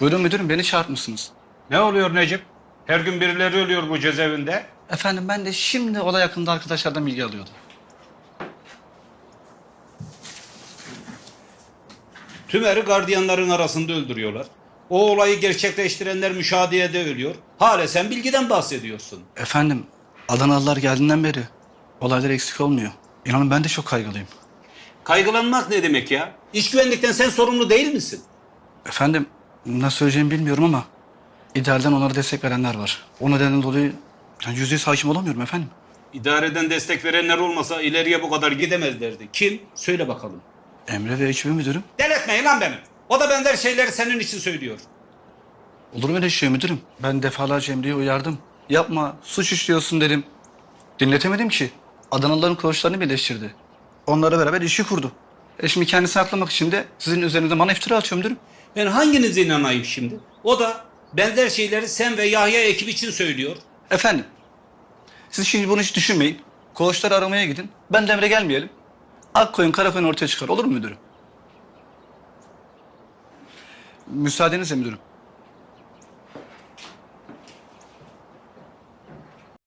Buyurun müdürüm beni çağırtmışsınız. Ne oluyor Necip? Her gün birileri ölüyor bu cezaevinde. Efendim ben de şimdi olay hakkında arkadaşlardan bilgi alıyordum. Tümer'i gardiyanların arasında öldürüyorlar. O olayı gerçekleştirenler müşahedede ölüyor. Hala sen bilgiden bahsediyorsun. Efendim Adanalılar geldiğinden beri olaylar eksik olmuyor. İnanın ben de çok kaygılıyım. Kaygılanmak ne demek ya? İş güvenlikten sen sorumlu değil misin? Efendim nasıl söyleyeceğimi bilmiyorum ama idealden onlara destek verenler var. O nedenden dolayı yani yüzde yüz hakim olamıyorum efendim. İdareden destek verenler olmasa ileriye bu kadar gidemezlerdi. Kim? Söyle bakalım. Emre ve ekibi müdürüm. Deletmeyin lan beni. O da benzer şeyleri senin için söylüyor. Olur mu öyle şey müdürüm? Ben defalarca Emre'yi uyardım. Yapma suç işliyorsun dedim. Dinletemedim ki. Adanalıların koğuşlarını birleştirdi. Onlara beraber işi kurdu. E şimdi kendisini aklamak için de sizin üzerinizde bana iftira atıyor müdürüm. Ben hanginize inanayım şimdi? O da benzer şeyleri sen ve Yahya ekip için söylüyor. Efendim, siz şimdi bunu hiç düşünmeyin. Koğuşları aramaya gidin. Ben de Emre gelmeyelim. Ak koyun kara ortaya çıkar. Olur mu müdürüm? Müsaadenizle müdürüm.